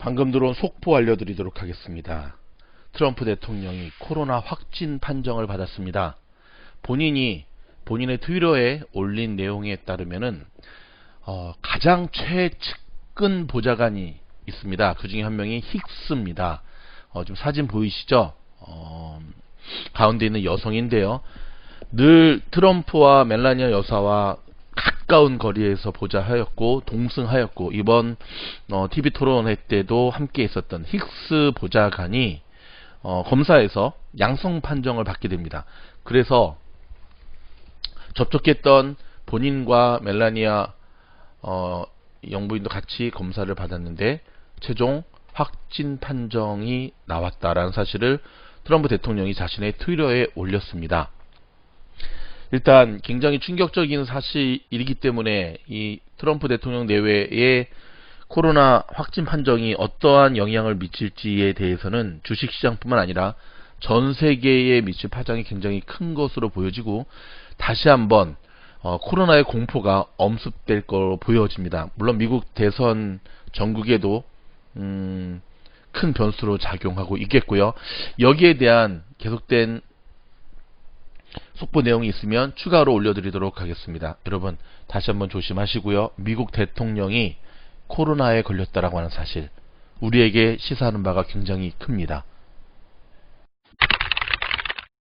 방금 들어온 속보 알려드리도록 하겠습니다. 트럼프 대통령이 코로나 확진 판정을 받았습니다. 본인이 본인의 트위터에 올린 내용에 따르면은 어, 가장 최측근 보좌관이 있습니다. 그 중에 한 명이 힉스입니다. 어, 지금 사진 보이시죠? 어, 가운데 있는 여성인데요. 늘 트럼프와 멜라니아 여사와 가까운 거리에서 보좌하였고 동승하였고 이번 어, TV 토론회 때도 함께 있었던 힉스 보좌관이 어, 검사에서 양성 판정을 받게 됩니다. 그래서 접촉했던 본인과 멜라니아 어, 영부인도 같이 검사를 받았는데 최종 확진 판정이 나왔다라는 사실을 트럼프 대통령이 자신의 트위터에 올렸습니다. 일단 굉장히 충격적인 사실이기 때문에 이 트럼프 대통령 내외의 코로나 확진 판정이 어떠한 영향을 미칠지에 대해서는 주식시장뿐만 아니라 전 세계에 미칠 파장이 굉장히 큰 것으로 보여지고 다시 한번 어, 코로나의 공포가 엄습될 걸로 보여집니다. 물론 미국 대선 전국에도 음, 큰 변수로 작용하고 있겠고요. 여기에 대한 계속된 속보 내용이 있으면 추가로 올려드리도록 하겠습니다. 여러분 다시 한번 조심하시고요. 미국 대통령이 코로나에 걸렸다라고 하는 사실 우리에게 시사하는 바가 굉장히 큽니다.